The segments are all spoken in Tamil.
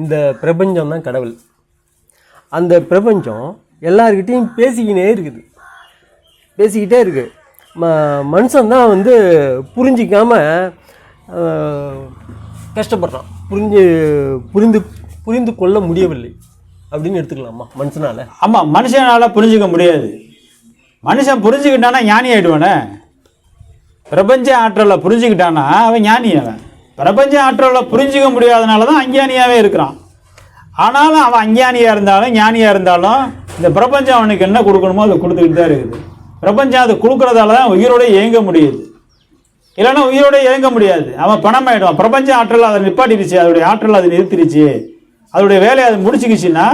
இந்த பிரபஞ்சம் தான் கடவுள். அந்த பிரபஞ்சம் எல்லாருக்கிட்டேயும் பேசிக்கினே இருக்குது. பேசிக்கிட்டே இருக்குது ம மனுஷன் தான் வந்து புரிஞ்சிக்காமல் கஷ்டப்படுறான். புரிஞ்சு புரிந்து புரிந்து கொள்ள முடியவில்லை. அப்படின்னு எடுத்துக்கலாமா மனுஷனால்? ஆமாம் மனுஷனால் புரிஞ்சுக்க முடியாது. மனுஷன் புரிஞ்சுக்கிட்டானா ஞானி ஆகிடுவானே பிரபஞ்ச ஆற்றலை புரிஞ்சுக்கிட்டானா அவன் ஞானி அவன். பிரபஞ்ச ஆற்றலை புரிஞ்சிக்க முடியாதனால தான் அஞ்ஞானியாகவே இருக்கிறான். ஆனாலும் அவன் அஞ்ஞானியாக இருந்தாலும் ஞானியாக இருந்தாலும் இந்த பிரபஞ்சம் அவனுக்கு என்ன கொடுக்கணுமோ அதை கொடுத்துக்கிட்டு தான் இருக்குது. பிரபஞ்சம் அதை கொடுக்குறதால தான் உயிரோட இயங்க முடியுது. இல்லைன்னா உயிரோட இயங்க முடியாது. அவன் பணம் ஆயிடுவான் பிரபஞ்ச ஆற்றல் அதை நிப்பாட்டிடுச்சு அதோடைய ஆற்றல் அதை நிறுத்திடுச்சு. அதோடைய வேலையை அது முடிச்சுக்கிச்சுன்னா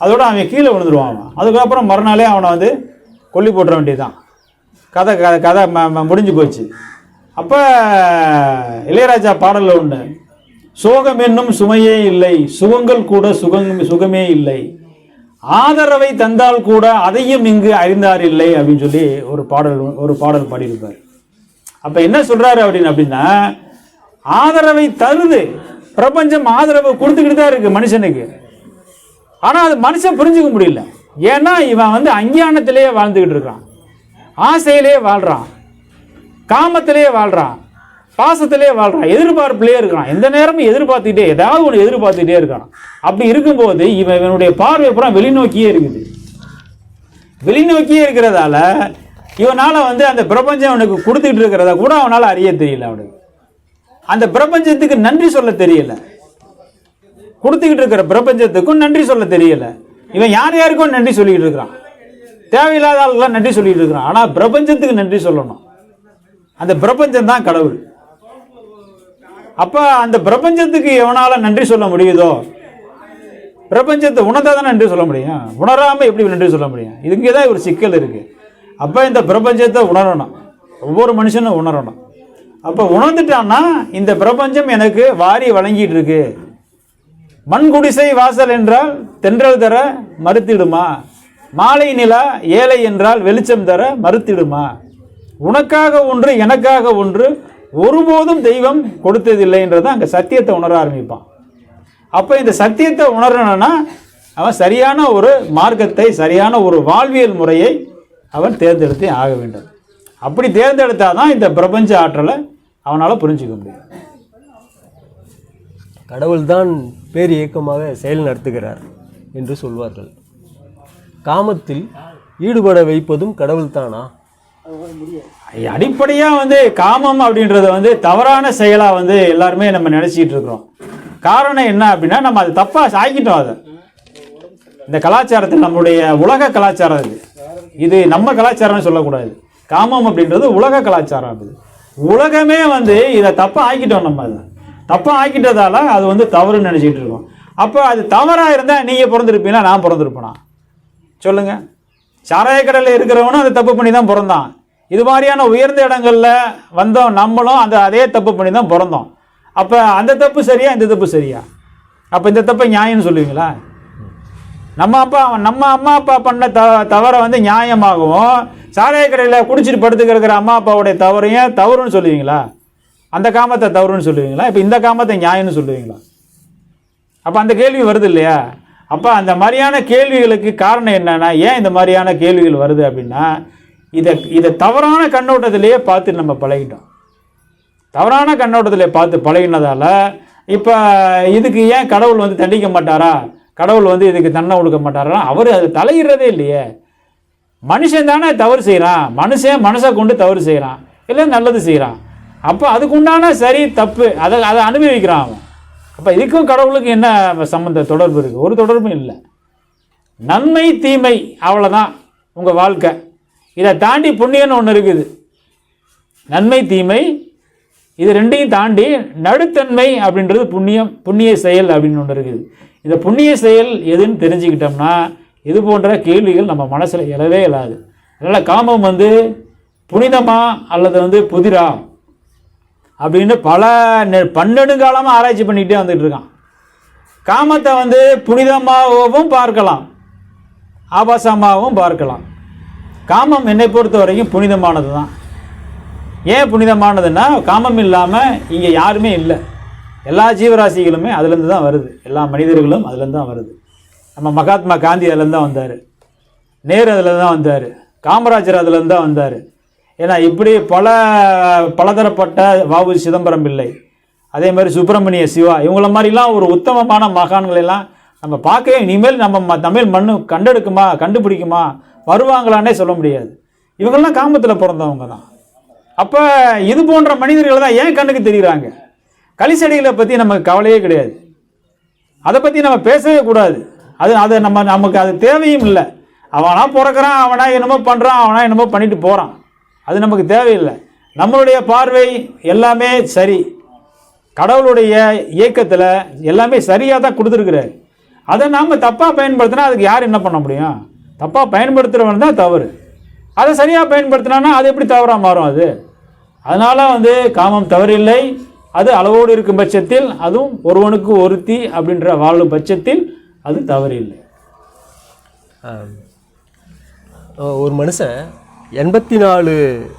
அதோட அவன் கீழே விழுந்துருவான் அவன். அதுக்கப்புறம் மறுநாளே அவனை வந்து கொல்லி போட்டுற வேண்டியதுதான். கதை கதை கதை ம- ம- முடிஞ்சு போச்சு. அப்போ இளையராஜா பாடலில் ஒன்று சோகம் என்னும் சுமையே இல்லை சுகங்கள் கூட சுகம் சுகமே இல்லை. ஆதரவை தந்தால் கூட அதையும் இங்கு அறிந்தார் இல்லை அப்படின்னு சொல்லி ஒரு பாடல் ஒரு பாடல் பாடியிருப்பார். அப்ப என்ன சொல்றாரு அப்படின்னு அப்படின்னா ஆதரவை தருது. பிரபஞ்சம் ஆதரவை கொடுத்துக்கிட்டு தான் இருக்கு மனுஷனுக்கு. ஆனா அது மனுஷன் புரிஞ்சுக்க முடியல. ஏன்னா இவன் வந்து அஞ்ஞானத்திலேயே வாழ்ந்துகிட்டு இருக்கான் ஆசையிலேயே வாழ்றான். காமத்திலேயே வாழ்றான். பாசத்திலே வாழ்றான் எதிர்பார்ப்புலேயே இருக்கிறான். எந்த நேரமும் எதிர்பார்த்துக்கிட்டே ஏதாவது ஒன்று எதிர்பார்த்துக்கிட்டே இருக்கான். அப்படி இருக்கும்போது இவன் இவனுடைய பார்வை புறம் வெளிநோக்கியே இருக்குது. வெளிநோக்கியே இருக்கிறதால இவனால் வந்து அந்த பிரபஞ்சம் அவனுக்கு கொடுத்துக்கிட்டு இருக்கிறத கூட அவனால் அறிய தெரியல அவனுக்கு. அந்த பிரபஞ்சத்துக்கு நன்றி சொல்ல தெரியல. கொடுத்துக்கிட்டு இருக்கிற பிரபஞ்சத்துக்கும் நன்றி சொல்ல தெரியல. இவன் யார் யாருக்கும் நன்றி சொல்லிக்கிட்டு இருக்கிறான். தேவையில்லாத ஆளுக்கெல்லாம் நன்றி சொல்லிக்கிட்டு இருக்கிறான். ஆனால் பிரபஞ்சத்துக்கு நன்றி சொல்லணும். அந்த பிரபஞ்சம் தான் கடவுள். அப்போ அந்த பிரபஞ்சத்துக்கு எவனால் நன்றி சொல்ல முடியுதோ? பிரபஞ்சத்தை உணர்ந்தால் தான் நன்றி சொல்ல முடியும்? உணராமல் எப்படி நன்றி சொல்ல முடியும்? இங்கே தான் ஒரு சிக்கல் இருக்குது அப்போ இந்த பிரபஞ்சத்தை உணரணும். ஒவ்வொரு மனுஷனும் உணரணும். அப்போ உணர்ந்துட்டான்னா இந்த பிரபஞ்சம் எனக்கு வாரி வழங்கிட்டு இருக்கு. மண் குடிசை வாசல் என்றால் தென்றல் தர மறுத்திடுமா? மாலை நிலா ஏழை என்றால் வெளிச்சம் தர மறுத்திடுமா? உனக்காக ஒன்று எனக்காக ஒன்று ஒருபோதும் தெய்வம் கொடுத்ததில்லைன்றதை அங்கே சத்தியத்தை உணர ஆரம்பிப்பான். அப்போ இந்த சத்தியத்தை உணரணும்னா அவன் சரியான ஒரு மார்க்கத்தை சரியான ஒரு வாழ்வியல் முறையை அவன் தேர்ந்தெடுத்தே ஆக வேண்டும். அப்படி தேர்ந்தெடுத்தாதான் இந்த பிரபஞ்ச ஆற்றலை அவனால் புரிஞ்சுக்க முடியும். கடவுள்தான் பேர் இயக்கமாக செயல் நடத்துகிறார் என்று சொல்வார்கள். காமத்தில் ஈடுபட வைப்பதும் கடவுள்தானா? அடிப்படையாக வந்து காமம் அப்படின்றத வந்து தவறான செயலாக வந்து எல்லாருமே நம்ம நினச்சிக்கிட்டு இருக்கிறோம். காரணம் என்ன அப்படின்னா நம்ம அது தப்பாக ஆக்கிட்டோம் அதை. இந்த கலாச்சாரத்தில் நம்மளுடைய உலக கலாச்சாரம் இது இது நம்ம கலாச்சாரம்னு சொல்லக்கூடாது. காமம் அப்படின்றது உலக கலாச்சாரம் அது. உலகமே வந்து இதை தப்பாக ஆக்கிட்டோம் நம்ம அதை. தப்பாக ஆக்கிட்டதால அது வந்து தவறுன்னு நினச்சிக்கிட்டு இருக்கோம். அப்போ அது தவறாக இருந்தால் நீங்கள் பிறந்திருப்பீங்களா நான் பிறந்திருப்பேனா? சொல்லுங்கள் சாராய கடலில் இருக்கிறவனும் அந்த தப்பு பண்ணி தான் பிறந்தான். இது மாதிரியான உயர்ந்த இடங்களில் வந்தோம் நம்மளும் அந்த அதே தப்பு பண்ணி தான் பிறந்தோம். அப்போ அந்த தப்பு சரியா இந்த தப்பு சரியா? அப்போ இந்த தப்பை நியாயம்னு சொல்லுவீங்களா? நம்ம அப்பா நம்ம அம்மா அப்பா பண்ண த தவறை வந்து நியாயமாகவும் சாராய கடையில் குடிச்சிட்டு படுத்துக்கிறக்கிற அம்மா அப்பாவுடைய தவறையும் தவறுன்னு சொல்லுவீங்களா? அந்த காமத்தை தவறுன்னு சொல்லுவீங்களா? இப்போ இந்த காமத்தை நியாயம்னு சொல்லுவீங்களா? அப்போ அந்த கேள்வி வருது இல்லையா? அப்போ அந்த மாதிரியான கேள்விகளுக்கு காரணம் என்னென்னா ஏன் இந்த மாதிரியான கேள்விகள் வருது அப்படின்னா இதை இதை தவறான கண்ணோட்டத்திலேயே பார்த்து நம்ம பழகிட்டோம். தவறான கண்ணோட்டத்தில் பார்த்து பழகினதால் இப்போ இதுக்கு ஏன் கடவுள் வந்து தண்டிக்க மாட்டாரா? கடவுள் வந்து இதுக்கு தண்டனை கொடுக்க மாட்டாரா? அவர் அது தலையிடுறதே இல்லையே. மனுஷன் தானே தவறு செய்கிறான் மனுஷன் மனசை கொண்டு தவறு செய்கிறான் இல்லை நல்லது செய்கிறான் அப்போ அதுக்குண்டான சரி தப்பு அதை அதை அனுபவிக்கிறான் அவன். அப்போ இதுக்கும் கடவுளுக்கும் என்ன சம்மந்த தொடர்பு இருக்குது ஒரு தொடர்பும் இல்லை. நன்மை தீமை அவ்வளோதான் உங்கள் வாழ்க்கை. இதை தாண்டி புண்ணியம்னு ஒன்று இருக்குது. நன்மை தீமை இது ரெண்டையும் தாண்டி நடுத்தன்மை அப்படின்றது புண்ணியம் புண்ணிய செயல் அப்படின்னு ஒன்று இருக்குது. இந்த புண்ணிய செயல் எதுன்னு தெரிஞ்சுக்கிட்டோம்னா இது போன்ற கேள்விகள் நம்ம மனசில் எழவே இயலாது அதனால் காமம் வந்து புனிதமா அல்லது வந்து புதிரா? அப்படின்னு பல நெ- பன்னெடுங்காலமாக ஆராய்ச்சி பண்ணிக்கிட்டே வந்துட்டு இருக்கான். காமத்தை வந்து புனிதமாகவும் பார்க்கலாம். ஆபாசமாகவும் பார்க்கலாம். காமம் என்னை பொறுத்த வரைக்கும் புனிதமானது தான் ஏன் புனிதமானதுன்னா காமம் இல்லாமல் இங்கே யாருமே இல்லை. எல்லா ஜீவராசிகளுமே அதுலேருந்து தான் வருது. எல்லா மனிதர்களும் அதுலேருந்து தான் வருது. நம்ம மகாத்மா காந்தி அதுலேருந்து தான் வந்தார். நேரு அதில் தான் வந்தார். காமராஜர் அதுலேருந்து தான் வந்தார். ஏன்னா இப்படி பல பலதரப்பட்ட வாவு சிதம்பரம் பிள்ளை அதே மாதிரி சுப்பிரமணிய சிவா இவங்கள மாதிரிலாம் ஒரு உத்தமமான மகான்களெல்லாம் நம்ம பார்க்கவே இனிமேல் நம்ம ம- தமிழ் மண்ணு கண்டெடுக்குமா கண்டுபிடிக்குமா வருவாங்களான்னே சொல்ல முடியாது. இவங்கெல்லாம் காமத்தில் பிறந்தவங்க தான். அப்போ இது போன்ற மனிதர்கள் தான் ஏன் கண்ணுக்கு தெரிகிறாங்க களிசடிகளை பற்றி நமக்கு கவலையே கிடையாது. அதை பற்றி நம்ம பேசவே கூடாது. அது அதை நம்ம நமக்கு அது தேவையும் இல்லை. அவனா பிறக்கிறான் அவனா என்னமோ பண்ணுறான் அவனா என்னமோ பண்ணிட்டு போகிறான் அது நமக்கு தேவையில்லை. நம்மளுடைய பார்வை எல்லாமே சரி. கடவுளுடைய இயக்கத்தில் எல்லாமே சரியாக தான் கொடுத்துருக்குறாரு. அதை நாம் தப்பாக பயன்படுத்தினா அதுக்கு யார் என்ன பண்ண முடியும்? தப்பாக பயன்படுத்துகிறவன் தான் தவறு. அதை சரியாக பயன்படுத்தினான்னா அது எப்படி தவறாக மாறும் அது? அதனால் வந்து காமம் தவறில்லை. அது அளவோடு இருக்கும் பட்சத்தில் அதுவும் ஒருவனுக்கு ஒருத்தி அப்படின்ற வாழும் பட்சத்தில் அது தவறில்லை. ஒரு மனுஷன் எண்பத்தி நாலு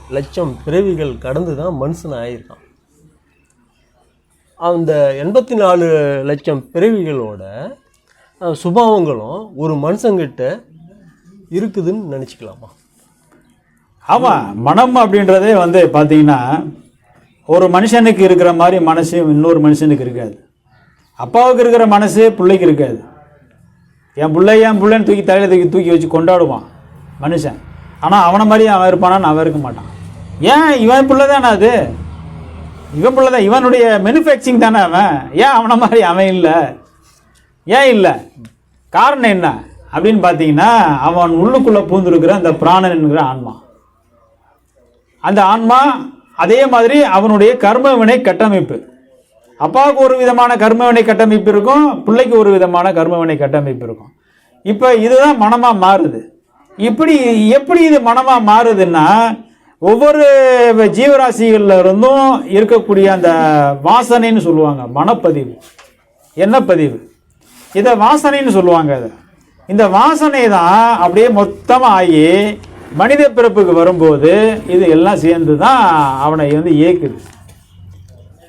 லட்சம் பிறவிகள் கடந்து தான் மனுஷன் ஆயிருக்கான். அந்த எண்பத்தி நாலு லட்சம் பிறவிகளோட சுபாவங்களும் ஒரு மனுஷங்கிட்ட இருக்குதுன்னு நினச்சிக்கலாமா? ஆமாம் மனம் அப்படின்றதே வந்து பார்த்தீங்கன்னா ஒரு மனுஷனுக்கு இருக்கிற மாதிரி மனசு இன்னொரு மனுஷனுக்கு இருக்காது. அப்பாவுக்கு இருக்கிற மனசு பிள்ளைக்கு இருக்காது. என் பிள்ளை என் பிள்ளைன்னு தூக்கி தலையில் தூக்கி தூக்கி வச்சு கொண்டாடுவான் மனுஷன். ஆனால் அவனை மாதிரி அவன் இருப்பானான்னு அவன் இருக்க மாட்டான். ஏன் இவன் பிள்ளை தானே அது? இவன் பிள்ளை தான் இவனுடைய மேனுஃபேக்சரிங் தானே அவன். ஏன் அவனை மாதிரி அவன் இல்லை? ஏன் இல்லை? காரணம் என்ன? அப்படின்னு பார்த்தீங்கன்னா அவன் உள்ளுக்குள்ளே பூந்துருக்கிற அந்த பிராணன் என்கிற ஆன்மா. அந்த ஆன்மா அதே மாதிரி அவனுடைய கர்மவினை கட்டமைப்பு. அப்பாவுக்கு ஒரு விதமான கர்மவினை கட்டமைப்பு இருக்கும் பிள்ளைக்கு ஒரு விதமான கர்மவினை கட்டமைப்பு இருக்கும். இப்போ இதுதான் மனமாக மாறுது. இப்படி எப்படி இது மனமாக மாறுதுன்னா ஒவ்வொரு ஜீவராசிகள்ல இருந்தும் இருக்கக்கூடிய அந்த வாசனைன்னு சொல்லுவாங்க மனப்பதிவு. எண்ணப்பதிவு இதை வாசனைன்னு சொல்லுவாங்க அதை. இந்த வாசனை தான் அப்படியே மொத்தமாக ஆகி மனித பிறப்புக்கு வரும்போது இது எல்லாம் சேர்ந்து தான் அவனை வந்து இயக்குது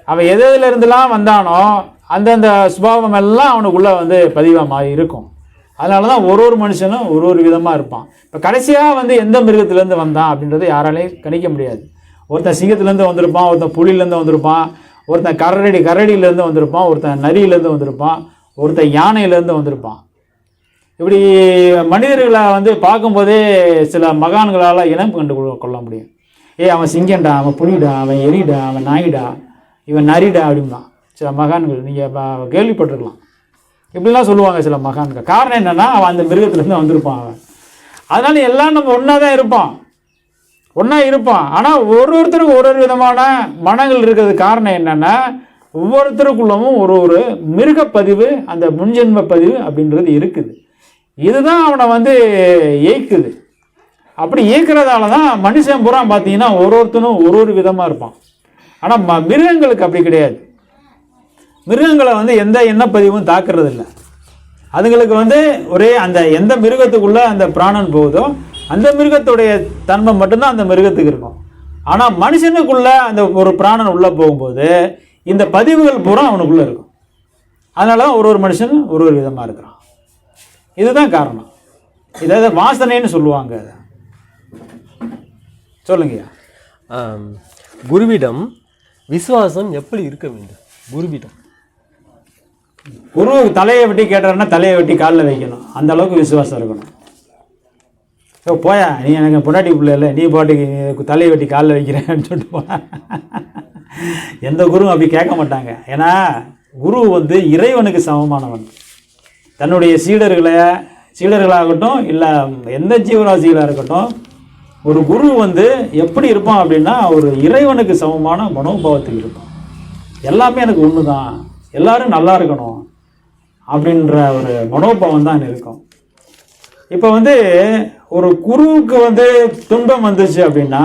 அவன் எது எதுல இருந்துலாம் வந்தானோ அந்தந்த சுபாவம் எல்லாம் அவனுக்குள்ளே வந்து பதிவாக இருக்கும் அதனால தான் ஒரு ஒரு மனுஷனும் ஒரு ஒரு விதமாக இருப்பான். இப்போ கடைசியாக வந்து எந்த மிருகத்துலேருந்து வந்தான் அப்படின்றத யாராலையும் கணிக்க முடியாது. ஒருத்தன் சிங்கத்துலேருந்து வந்திருப்பான் ஒருத்தன் புலியிலேருந்து வந்திருப்பான் ஒருத்தன் கரடி கரடியிலேருந்து வந்திருப்பான் ஒருத்தன் நரியிலேருந்து வந்திருப்பான் ஒருத்தன் யானையிலேருந்து வந்திருப்பான். இப்படி மனிதர்களை வந்து பார்க்கும்போதே சில மகான்களால் இனம் கண்டு கொள்ள- முடியும். ஏய் அவன் சிங்கம்டா அவன் புலிடா அவன் எரிடா அவன் நாயிடா இவன் நரிடா அப்படிம்பான். சில மகான்கள் நீங்கள் கேள்விப்பட்டிருக்கலாம். இப்படிலாம் சொல்லுவாங்க சில மகான்கள். காரணம் என்னென்னா அவன் அந்த மிருகத்துலேருந்து வந்திருப்பான் அவன். அதனால எல்லாம் நம்ம ஒன்றா தான் இருப்பான் ஒன்றா இருப்பான் ஆனால் ஒரு ஒருத்தருக்கும் ஒரு ஒரு விதமான மனங்கள் இருக்கிறது காரணம் என்னென்னா ஒவ்வொருத்தருக்குள்ளவும் ஒரு ஒரு மிருகப்பதிவு அந்த முன்ஜென்ம பதிவு அப்படின்றது இருக்குது. இதுதான் அவனை வந்து ஏய்க்குது. அப்படி இயக்கிறதால தான் மனுஷன் புறம் பார்த்தீங்கன்னா ஒரு ஒருத்தனும் ஒரு ஒரு விதமாக இருப்பான். ஆனால் ம மிருகங்களுக்கு அப்படி கிடையாது. மிருகங்களை வந்து எந்த எண்ணப்பதிவும் தாக்குறது இல்லை அதுங்களுக்கு வந்து ஒரே அந்த எந்த மிருகத்துக்குள்ளே அந்த பிராணன் போகுதோ அந்த மிருகத்துடைய தன்மை மட்டும்தான் அந்த மிருகத்துக்கு இருக்கும். ஆனால் மனுஷனுக்குள்ளே அந்த ஒரு பிராணன் உள்ளே போகும்போது இந்த பதிவுகள் பூரா அவனுக்குள்ளே இருக்கும். அதனால தான் ஒரு ஒரு மனுஷன் ஒரு ஒரு விதமாக இருக்கிறான். இதுதான் காரணம். இதை வாசனைன்னு சொல்லுவாங்க அதை. சொல்லுங்கய்யா. குருவிடம் விசுவாசம் எப்படி இருக்க வேண்டும்? குருவிடம். குரு தலையை வெட்டி கேட்டாருன்னா தலையை வெட்டி காலில் வைக்கணும். அந்த அளவுக்கு விசுவாசம் இருக்கணும். ஸோ போயா. நீ எனக்கு பொண்டாட்டி பிள்ளை இல்லை. நீ பாட்டுக்கு நீ தலையை வெட்டி காலில் வைக்கிறேன்னு சொல்லிட்டு போ. எந்த குருவும் அப்படி கேட்க மாட்டாங்க. ஏன்னா குரு வந்து இறைவனுக்கு சமமானவன். தன்னுடைய சீடர்களை சீடர்களாகட்டும் இல்லை எந்த ஜீவராசிகளாக இருக்கட்டும் ஒரு குரு வந்து எப்படி இருப்பான் அப்படின்னா ஒரு இறைவனுக்கு சமமான மனோபாவத்தில் இருப்பான். எல்லாமே எனக்கு ஒன்று தான் எல்லாரும் நல்லா இருக்கணும் அப்படின்ற ஒரு மனோபாவம் தான் இருக்கும். இப்போ வந்து ஒரு குருவுக்கு வந்து துன்பம் வந்துச்சு அப்படின்னா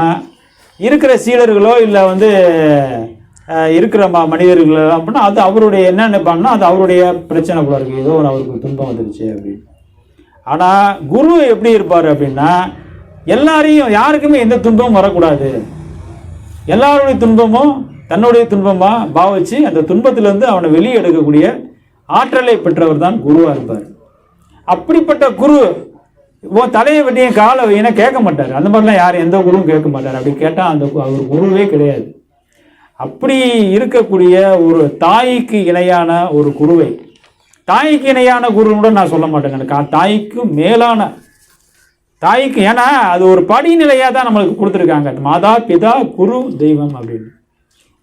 இருக்கிற சீடர்களோ இல்லை வந்து இருக்கிற ம மனிதர்களோ அப்படின்னா அது அவருடைய என்ன நினைப்பாங்கன்னா அது அவருடைய பிரச்சனை போல இருக்குது ஏதோ ஒரு அவருக்கு துன்பம் வந்துருச்சு அப்படின்னு. ஆனால் குரு எப்படி இருப்பார் அப்படின்னா எல்லாரையும் யாருக்குமே எந்த துன்பமும் வரக்கூடாது. எல்லாருடைய துன்பமும் தன்னுடைய துன்பமாக பாவிச்சு அந்த துன்பத்திலேருந்து அவனை வெளியே எடுக்கக்கூடிய ஆற்றலை பெற்றவர் தான் குருவாக இருப்பார். அப்படிப்பட்ட குரு உன் தலையை வெட்டியும் காலை வையினா கேட்க மாட்டார். அந்த மாதிரிலாம் யாரும் எந்த குருவும் கேட்க மாட்டார். அப்படி கேட்டால் அந்த கு- அவர் குருவே கிடையாது. அப்படி இருக்கக்கூடிய ஒரு தாய்க்கு இணையான ஒரு குருவை தாய்க்கு இணையான குருன்னு கூட நான் சொல்ல மாட்டேங்க. எனக்கு தாய்க்கும் மேலான தாய்க்கு ஏன்னா அது ஒரு படிநிலையாக தான் நம்மளுக்கு கொடுத்துருக்காங்க. மாதா பிதா குரு தெய்வம் அப்படின்னு.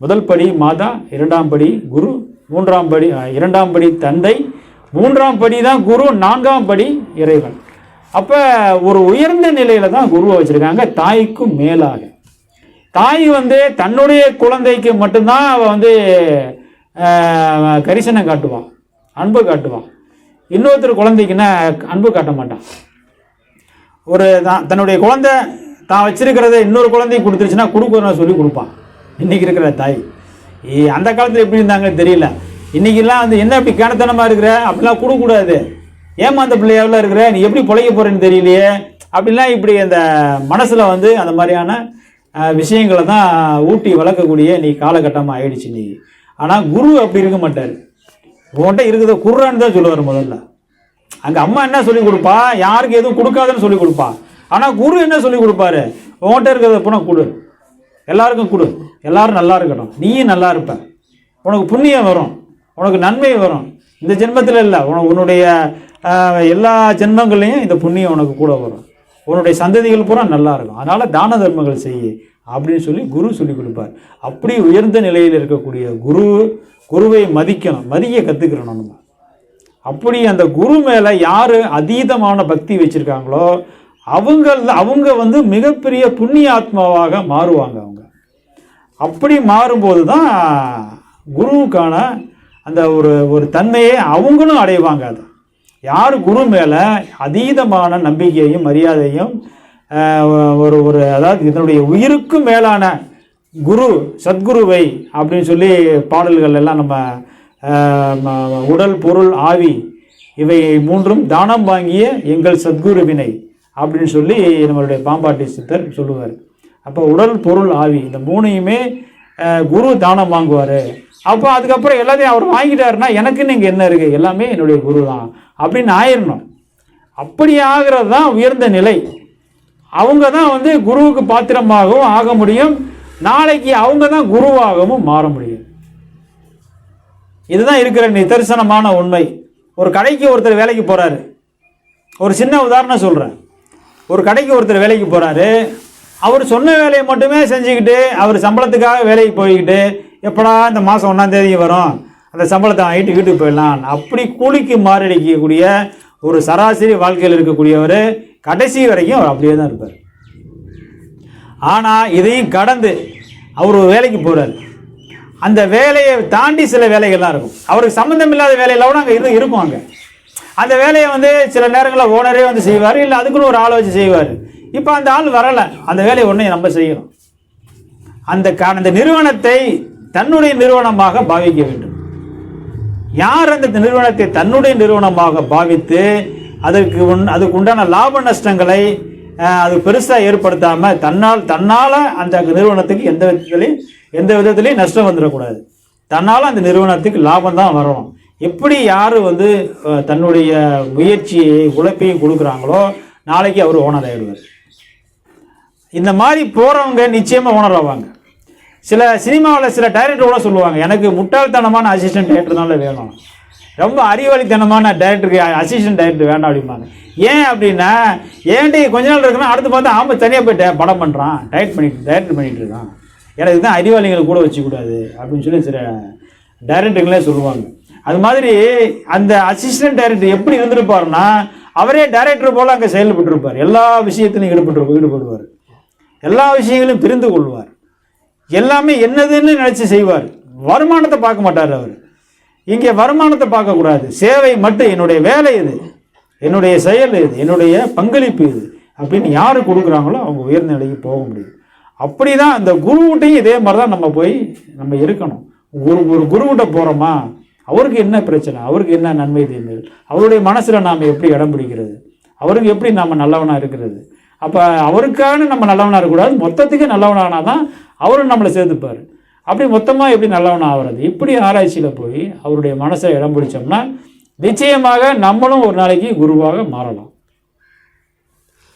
முதல் படி மாதா இரண்டாம் படி குரு மூன்றாம் படி இரண்டாம் படி தந்தை மூன்றாம் படி தான் குரு நான்காம் படி இறைவன். அப்போ ஒரு உயர்ந்த நிலையில் தான் குருவை வச்சுருக்காங்க தாய்க்கும் மேலாக. தாய் வந்து தன்னுடைய குழந்தைக்கு மட்டும்தான் அவள் வந்து கரிசனம் காட்டுவான் அன்பு காட்டுவான். இன்னொருத்தர் குழந்தைக்குன்னா அன்பு காட்ட மாட்டான். ஒரு தான் தன்னுடைய குழந்தை தான் வச்சிருக்கிறத இன்னொரு குழந்தைக்கு கொடுத்துருச்சுன்னா கொடுக்கணும் சொல்லி கொடுப்பான். இன்றைக்கி இருக்கிற தாய். அந்த காலத்தில் எப்படி இருந்தாங்க தெரியல. இன்றைக்கெல்லாம் வந்து என்ன இப்படி கிணத்தனமாக இருக்கிற? அப்படிலாம் கொடுக்கக்கூடாது. ஏமாந்த எவ்வளோ இருக்கிற? நீ எப்படி பிழைக்க போகிறேன்னு தெரியலையே. அப்படிலாம் இப்படி அந்த மனசில் வந்து அந்த மாதிரியான விஷயங்களை தான் ஊட்டி வளர்க்கக்கூடிய நீ காலகட்டமாக ஆயிடுச்சு நீ ஆனால் குரு அப்படி இருக்க மாட்டார். உன்கிட்ட இருக்கிறத குர்ரான்னு தான் சொல்லுவார் முதல்ல. அங்கே அம்மா என்ன சொல்லி கொடுப்பா? யாருக்கு எதுவும் கொடுக்காதுன்னு சொல்லி கொடுப்பா. ஆனால் குரு என்ன சொல்லி கொடுப்பாரு? உன்கிட்ட இருக்கிறத போனால் கொடு. எல்லாருக்கும் கொடு. எல்லாரும் நல்லா இருக்கட்டும் நீயும் நல்லா இருப்ப. உனக்கு புண்ணியம் வரும். உனக்கு நன்மை வரும். இந்த ஜென்மத்தில் இல்லை. உனக்கு உன்னுடைய எல்லா ஜென்மங்கள்லேயும் இந்த புண்ணியம் உனக்கு கூட வரும். உன்னுடைய சந்ததிகள் பூரா நல்லா இருக்கும். அதனால் தான தர்மங்கள் செய்ய அப்படின்னு சொல்லி குரு சொல்லி கொடுப்பார். அப்படி உயர்ந்த நிலையில் இருக்கக்கூடிய குரு குருவை மதிக்கணும். மதிக்க கற்றுக்கிறோம் நம்ம. அப்படி அந்த குரு மேலே யார் அதீதமான பக்தி வச்சுருக்காங்களோ அவங்க அவங்க வந்து மிகப்பெரிய புண்ணிய ஆத்மாவாக மாறுவாங்க அவங்க. அப்படி மாறும்போது தான் குருவுக்கான அந்த ஒரு ஒரு தன்மையை அவங்களும் அடைவாங்க அது. யார் குரு மேலே அதீதமான நம்பிக்கையையும் மரியாதையும் ஒரு ஒரு அதாவது இதனுடைய உயிருக்கும் மேலான குரு சத்குருவை அப்படின்னு சொல்லி பாடல்கள் எல்லாம் நம்ம உடல் பொருள் ஆவி இவை மூன்றும் தானம் வாங்கிய எங்கள் சத்குருவினை அப்படின்னு சொல்லி நம்மளுடைய பாம்பாட்டி சித்தர் சொல்லுவார். அப்போ உடல் பொருள் ஆவி இந்த மூணையுமே குரு தானம் வாங்குவார். அப்போ அதுக்கப்புறம் எல்லாத்தையும் அவர் வாங்கிட்டாருன்னா எனக்குன்னு இங்கே என்ன இருக்குது எல்லாமே என்னுடைய குரு தான் அப்படின்னு ஆயிடணும் அப்படி ஆகிறது தான் உயர்ந்த நிலை. அவங்க தான் வந்து குருவுக்கு பாத்திரமாகவும் ஆக முடியும். நாளைக்கு அவங்க தான் குருவாகவும் மாற முடியும். இதுதான் இருக்கிற நிதர்சனமான உண்மை. ஒரு கடைக்கு ஒருத்தர் வேலைக்கு போகிறாரு ஒரு சின்ன உதாரணம் சொல்கிறேன் ஒரு கடைக்கு ஒருத்தர் வேலைக்கு போகிறாரு அவர் சொன்ன வேலையை மட்டுமே செஞ்சுக்கிட்டு அவர் சம்பளத்துக்காக வேலைக்கு போய்கிட்டு எப்படா இந்த மாதம் ஒன்றாம் தேதி வரும்? அந்த சம்பளத்தை வாங்கிட்டு வீட்டுக்கு போயிடலாம் அப்படி கூலிக்கு மாரடிக்கக்கூடிய ஒரு சராசரி வாழ்க்கையில் இருக்கக்கூடியவர் கடைசி வரைக்கும் அவர் அப்படியே தான் இருப்பார். ஆனால் இதையும் கடந்து அவர் ஒரு வேலைக்கு போகிறார் அந்த வேலையை தாண்டி சில வேலைகள்லாம் இருக்கும். அவருக்கு சம்மந்தம் இல்லாத வேலையில கூட அங்கே இது இருக்கும் அங்கே. அந்த வேலையை வந்து சில நேரங்களில் ஓனரே வந்து செய்வார் இல்லை அதுக்குன்னு ஒரு ஆளை வச்சு செய்வார். இப்போ அந்த ஆள் வரலை. அந்த வேலையை ஒன்றையும் நம்ம செய்யணும். அந்த அந்த நிறுவனத்தை தன்னுடைய நிறுவனமாக பாவிக்க வேண்டும். யார் அந்த நிறுவனத்தை தன்னுடைய நிறுவனமாக பாவித்து அதற்கு உன் அதுக்கு உண்டான லாப நஷ்டங்களை அது பெருசாக ஏற்படுத்தாமல் தன்னால் தன்னால் அந்த நிறுவனத்துக்கு எந்த விதத்துலேயும் எந்த விதத்துலேயும் நஷ்டம் வந்துடக்கூடாது. தன்னால் அந்த நிறுவனத்துக்கு லாபம் தான் வரணும். எப்படி யார் வந்து தன்னுடைய முயற்சியை உழைப்பையும் கொடுக்குறாங்களோ நாளைக்கு அவர் ஓனர் ஆயிடுவார். இந்த மாதிரி போகிறவங்க நிச்சயமாக உணர்வாங்க சில சினிமாவில் சில டைரக்டர் கூட சொல்லுவாங்க எனக்கு முட்டாள்தனமான அசிஸ்டன்ட் டைரக்டர் தான் வேணும். ரொம்ப அறிவாளித்தனமான டைரக்டருக்கு அசிஸ்டன்ட் டைரக்டர் வேண்டாம் அப்படிம்பாங்க. ஏன் அப்படின்னா ஏன்டி கொஞ்ச நாள் இருக்குன்னா அடுத்து பார்த்தா ஆமாம் தனியாக போய் படம் பண்ணுறான் டைரக்ட் பண்ணிட்டு டைரக்ட் பண்ணிட்டு இருக்கான். எனக்கு தான் அறிவாளிகளை கூட வச்சுக்கூடாது அப்படின்னு சொல்லி சில டைரக்டர்களே சொல்லுவாங்க. அது மாதிரி அந்த அசிஸ்டன்ட் டைரக்டர் எப்படி இருந்திருப்பாருன்னா அவரே டைரக்டர் போல் அங்கே செயல்பட்டு இருப்பார் எல்லா விஷயத்திலையும் ஈடுபட்டு ஈடுபடுவார். எல்லா விஷயங்களையும் பிரிந்து கொள்வார். எல்லாமே என்னதுன்னு நினச்சி செய்வார். வருமானத்தை பார்க்க மாட்டார் அவர். இங்கே வருமானத்தை பார்க்கக்கூடாது. சேவை மட்டும் என்னுடைய வேலை இது. என்னுடைய செயல் இது. என்னுடைய பங்களிப்பு இது அப்படின்னு யார் கொடுக்குறாங்களோ அவங்க உயர்ந்த நிலைக்கு போக முடியும். அப்படி தான் அந்த குருவுகிட்டையும் இதே மாதிரி தான் நம்ம போய் நம்ம இருக்கணும். ஒரு ஒரு குருவிட்ட போகிறோமா அவருக்கு என்ன பிரச்சனை? அவருக்கு என்ன நன்மை தீமைகள்? அவருடைய மனசில் நாம் எப்படி இடம் பிடிக்கிறது? அவருக்கு எப்படி நாம் நல்லவனாக இருக்கிறது? அப்போ அவருக்கான நம்ம நல்லவனாக இருக்கக்கூடாது. மொத்தத்துக்கு நல்லவனானா தான் அவரும் நம்மளை சேர்த்துப்பார். அப்படி மொத்தமாக எப்படி நல்லவன் ஆகிறது இப்படி ஆராய்ச்சியில் போய் அவருடைய மனசை இடம் பிடிச்சோம்னா நிச்சயமாக நம்மளும் ஒரு நாளைக்கு குருவாக மாறலாம்.